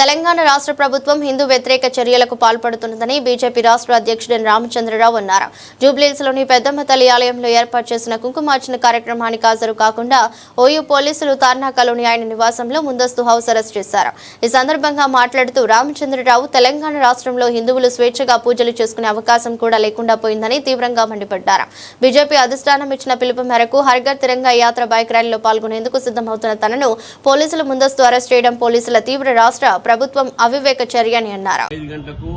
తెలంగాణ రాష్ట్ర ప్రభుత్వం హిందూ వ్యతిరేక చర్యలకు పాల్పడుతున్నదని బీజేపీ రాష్ట్ర అధ్యక్షుడు రామచంద్రరావు అన్నారు. జూబ్లీహిల్స్లోని పెద్దమ్మ తల్లి ఆలయంలో ఏర్పాటు చేసిన కుంకుమార్చన కార్యక్రమానికి హాజరు కాకుండా ఓయూ పోలీసులు తార్నాకలోని ఆయన నివాసంలో ముందస్తు హౌస్ అరెస్ట్ చేశారు. ఈ సందర్భంగా మాట్లాడుతూ రామచంద్రరావు తెలంగాణ రాష్ట్రంలో హిందువులు స్వేచ్ఛగా పూజలు చేసుకునే అవకాశం కూడా లేకుండా పోయిందని తీవ్రంగా మండిపడ్డారు. బీజేపీ అధిష్టానం ఇచ్చిన పిలుపు మేరకు హర్ఘర్ తిరంగా యాత్ర బైక్ ర్యాలీలో పాల్గొనేందుకు సిద్ధమవుతున్న తనను పోలీసులు ముందస్తు అరెస్ట్ చేయడం పోలీసుల తీవ్ర రాష్ట్ర ప్రభుత్వం అవివేక చర్య అని అన్నారు? ఐదు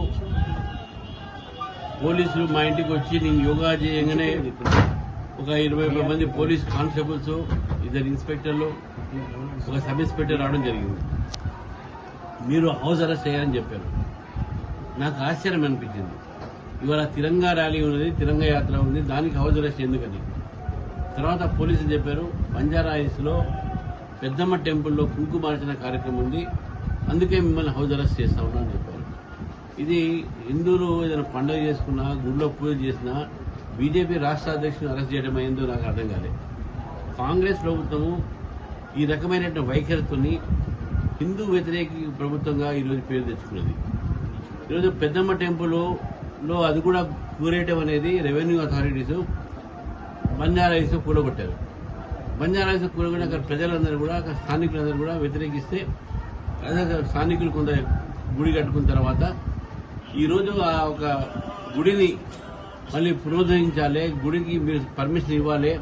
పోలీసులు మా ఇంటికి వచ్చి నేను యోగా చేయగానే ఒక ఇరవై ముప్పై మంది పోలీస్ కానిస్టేబుల్స్ ఇద్దరు ఇన్స్పెక్టర్లు ఒక సబ్ ఇన్స్పెక్టర్ రావడం జరిగింది. మీరు హౌస్ అరెస్ట్ చేయాలని చెప్పారు. నాకు ఆశ్చర్యం అనిపించింది. ఇవాళ తిరంగా ర్యాలీ ఉన్నది తిరంగ యాత్ర ఉంది దానికి హౌస్ అరెస్ట్ ఎందుకని? తర్వాత పోలీసులు చెప్పారు బంజారా హిల్స్లో పెద్దమ్మ టెంపుల్లో కుంకుమార్చన కార్యక్రమం ఉంది అందుకే మిమ్మల్ని హౌస్ అరెస్ట్ చేస్తా ఉన్నా అని చెప్పారు. ఇది హిందువులు ఏదైనా పండుగ చేసుకున్నా గుడిలో పూజ చేసినా బీజేపీ రాష్ట్ర అధ్యక్షుని అరెస్ట్ చేయడం అయిందో నాకు అర్థం కాలేదు. కాంగ్రెస్ ప్రభుత్వము ఈ రకమైనటువంటి వైఖరితోని హిందూ వ్యతిరేక ప్రభుత్వంగా ఈరోజు పేరు తెచ్చుకున్నది. ఈరోజు పెద్దమ్మ టెంపుల్లో అది కూడా కూరేయటం అనేది రెవెన్యూ అథారిటీస్ బంజారాయిస్ కూడగొట్టారు బంజారాయిస్ కూడగొట్టి అక్కడ ప్రజలందరూ కూడా అక్కడ స్థానికులందరూ కూడా వ్యతిరేకిస్తే అదే స్థానికులు కొంత గుడి కట్టుకున్న తర్వాత ఈరోజు ఆ ఒక గుడిని మళ్ళీ పునరుద్ధరించాలి గుడికి మీరు పర్మిషన్ ఇవ్వాలి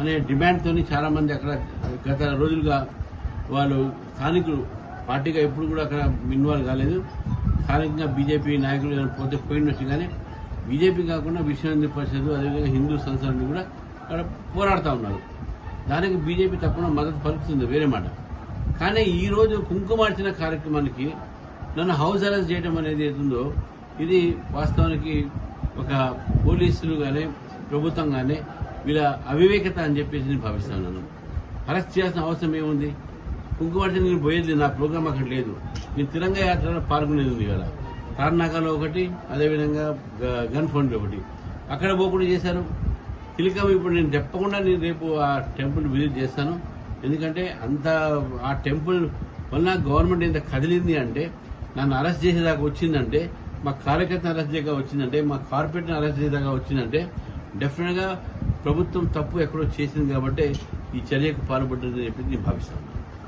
అనే డిమాండ్తో చాలా మంది అక్కడ గత రోజులుగా వాళ్ళు స్థానికులు పార్టీగా ఎప్పుడు కూడా అక్కడ ఇన్వాల్వ్ కాలేదు. స్థానికంగా బీజేపీ నాయకులు పోతే పోతే వచ్చి కానీ బీజేపీ కాకుండా విశ్వహిందూ పరిషత్ అదేవిధంగా హిందూ సంస్థలన్నీ కూడా అక్కడ పోరాడుతూ ఉన్నారు. దానికి బీజేపీ తప్పకుండా మద్దతు పలుకుతుంది వేరే మాట. కానీ ఈరోజు రోజు కుంకుమార్చన కార్యక్రమానికి నన్ను హౌస్ అరెస్ట్ చేయడం అనేది ఏదుందో ఇది వాస్తవానికి ఒక పోలీసులు కానీ ప్రభుత్వం కానీ వీళ్ళ అవివేకత అని చెప్పేసి నేను భావిస్తున్నాను అరెస్ట్ చేయాల్సిన అవసరం ఏముంది? కుంకుమార్చన నేను పోయేది నా ప్రోగ్రాం అక్కడ లేదు. నేను తిరంగ యాత్రలో పాల్గొనేది ఉంది కదా తార్నాకలో ఒకటి అదేవిధంగా గ- గన్ ఫౌండ్ ఒకటి. అక్కడ పోకుండా చేశారు. తిలకం ఇప్పుడు నేను చెప్పకుండా నేను రేపు ఆ టెంపుల్ విజిట్ చేస్తాను. ఎందుకంటే అంత ఆ టెంపుల్ వల్ల గవర్నమెంట్ ఎంత కదిలింది అంటే నన్ను అరెస్ట్ చేసేదాకా వచ్చిందంటే మా కార్యకర్తను అరెస్ట్ చేయగా వచ్చిందంటే మా కార్పొరేట్ని అరెస్ట్ చేసేదాకా వచ్చిందంటే డెఫినెట్గా ప్రభుత్వం తప్పు ఎక్కడో చేసింది కాబట్టి ఈ చర్యకు పాల్పడుతుందని చెప్పి నేను భావిస్తాను.